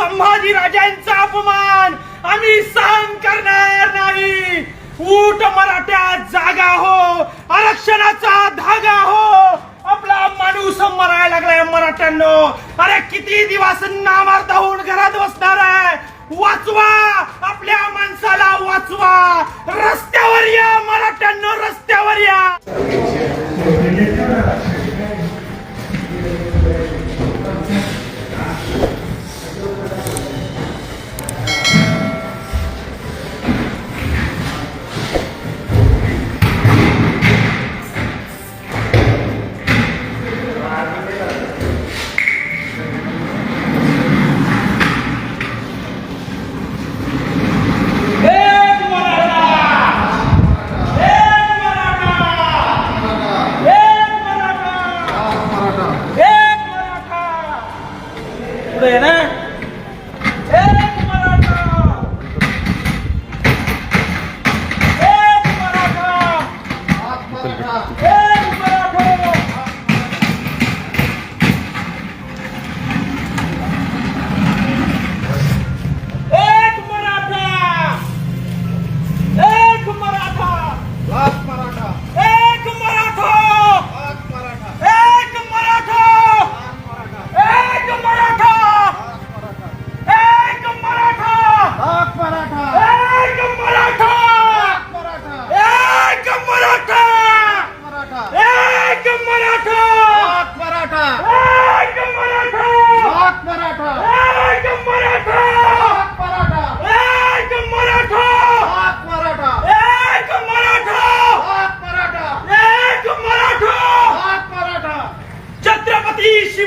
संभाजी राजांचा अपमान आम्ही सहन करणार नाही. ऊट मराठ्या जागा हो आरक्षणाचा धागा हो. आपला माणूस मरायला लागलाय मराठ्यांनो. अरे किती दिवस नामार्थ होऊन घरात बसणार आहे? वाचवा!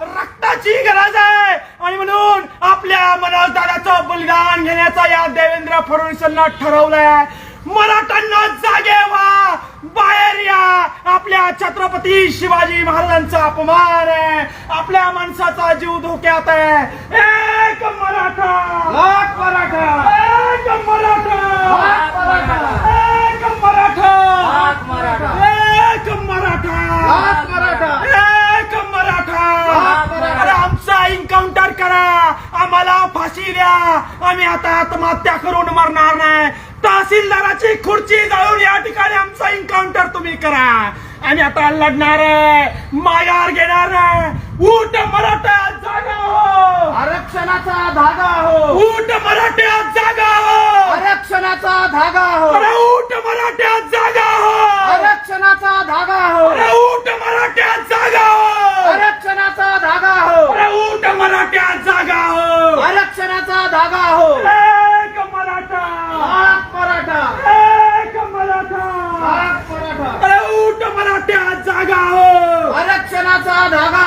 रक्ताची गरज आहे. आणि म्हणून आपल्या मनोज दादाचं बलिदान घेण्याचा या देवेंद्र फडणवीसांना ठरवलंय. मराठ्यांना जागे व्हा. बाहेर या. आपल्या छत्रपती शिवाजी महाराजांचा अपमान आहे. आपल्या माणसाचा जीव धोक्यात आहे एक मराठा लाख मराठा एक मराठा लाख मराठा एक मराठा लाख मराठा एक मराठा लाख मराठा एक मराठा लाख मराठा. अरे आमचा एन्काउंटर करा आम्हाला फाशी द्या. आम्ही आता आत्महत्या करून मरणार नाही. तहसीलदाराची खुर्ची जाळून या ठिकाणी आमचा एन्काउंटर तुम्ही करा. आणि आता लढणार आहे. माघार घेणार आहे. ऊट मराठा जागा हो. आरक्षणाचा धागा हो. ऊट मराठ्या जागा हो. आरक्षणाचा धागा हो. ऊट मराठ्या 나가!